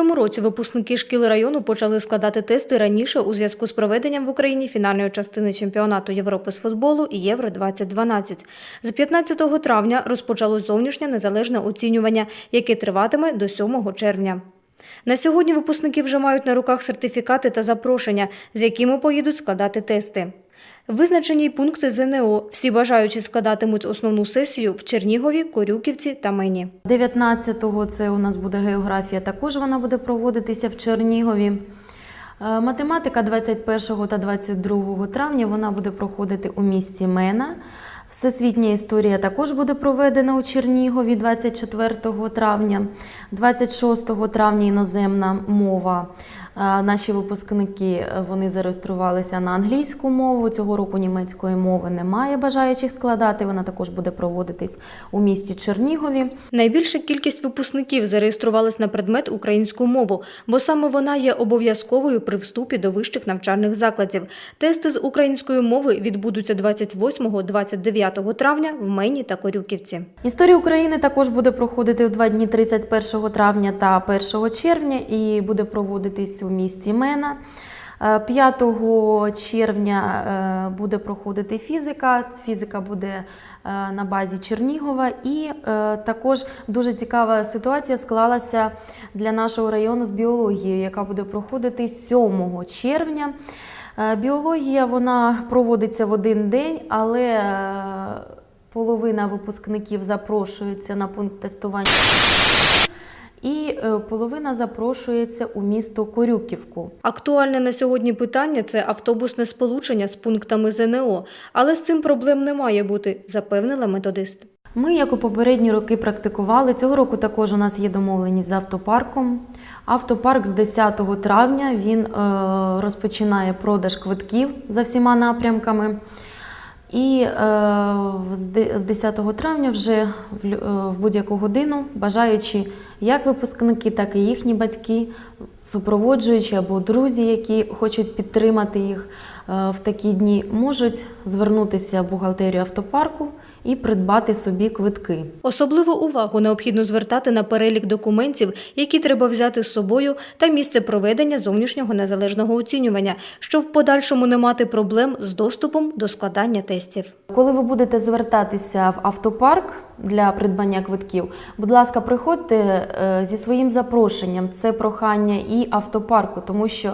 цьому році випускники шкіл району почали складати тести раніше у зв'язку з проведенням в Україні фінальної частини чемпіонату Європи з футболу Євро 2012 З 15 травня розпочалось зовнішнє незалежне оцінювання, яке триватиме до 7 червня. На сьогодні випускники вже мають на руках сертифікати та запрошення, з якими поїдуть складати тести. Визначені пункти ЗНО. Всі бажаючі складатимуть основну сесію в Чернігові, Корюківці та Мені. 19-го це у нас буде географія, також вона буде проводитися в Чернігові. Е, Математика 21 та 22 травня вона буде проходити у місті Мена. Всесвітня історія також буде проведена у Чернігові 24 травня, 26 травня іноземна мова. Наші випускники е, вони зареєструвалися на англійську мову. Цього року німецької мови немає бажаючих складати. Вона також буде проводитись у місті Чернігові. Найбільша кількість випускників зареєструвалась на предмет українську мову, бо саме вона є обов'язковою при вступі до вищих навчальних закладів. Тести з української мови відбудуться 28-29 травня в Мені та Корюківці. Історія України також буде проходити у два дні 31 травня та 1 червня і буде проводитись у місті Мена. Е, 5 червня е, буде проходити фізика. Фізика буде е, на базі Чернігова. І е, також дуже цікава ситуація склалася для нашого району з біологією, яка буде проходити 7 червня. Е, Біологія вона проводиться в один день, але е, половина випускників запрошується на пункт тестування. І е, половина запрошується у місто Корюківку. Актуальне на сьогодні питання це автобусне сполучення з пунктами ЗНО, але з цим проблем не має бути, запевнила методист. Ми, як у попередні роки, практикували. Цього року також у нас є домовленість з автопарком. Автопарк з 10 травня він е, розпочинає продаж квитків за всіма напрямками. І е, з де- з 10 травня вже в будь-яку годину бажаючи як випускники, так і їхні батьки, супроводжуючі або друзі, які хочуть підтримати їх е, в такі дні, можуть звернутися в бухгалтерію автопарку і придбати собі квитки. Особливу увагу необхідно звертати на перелік документів, які треба взяти з собою, та місце проведення зовнішнього незалежного оцінювання, щоб в подальшому не мати проблем з доступом до складання тестів. Коли ви будете звертатися в автопарк для придбання квитків, будь ласка, приходьте е, зі своїм запрошенням. Це прохання і автопарку, тому що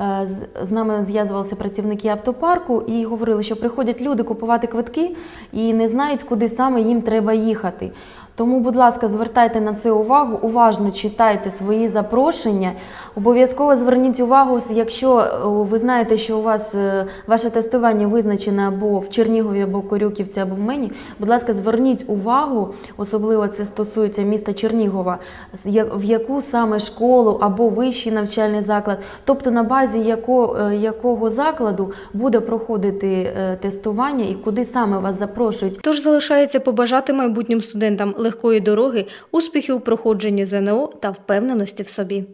е, з- з нами зв'язувалися працівники автопарку і говорили, що приходять люди купувати квитки і не знають, куди саме їм треба їхати. Тому, будь ласка, звертайте на це увагу, уважно читайте свої запрошення. Обов'язково зверніть увагу, якщо е, ви знаєте, що у вас е, ваше тестування визначене або в Чернігові, або в Корюківці, або в Мені. Будь ласка, зверніть увагу, особливо це стосується міста Чернігова, в яку саме школу або вищий навчальний заклад, тобто на базі е, якого закладу буде проходити тестування і куди саме вас запрошують. Тож залишається побажати майбутнім студентам легкої дороги, успіхів у проходженні ЗНО та впевненості в собі.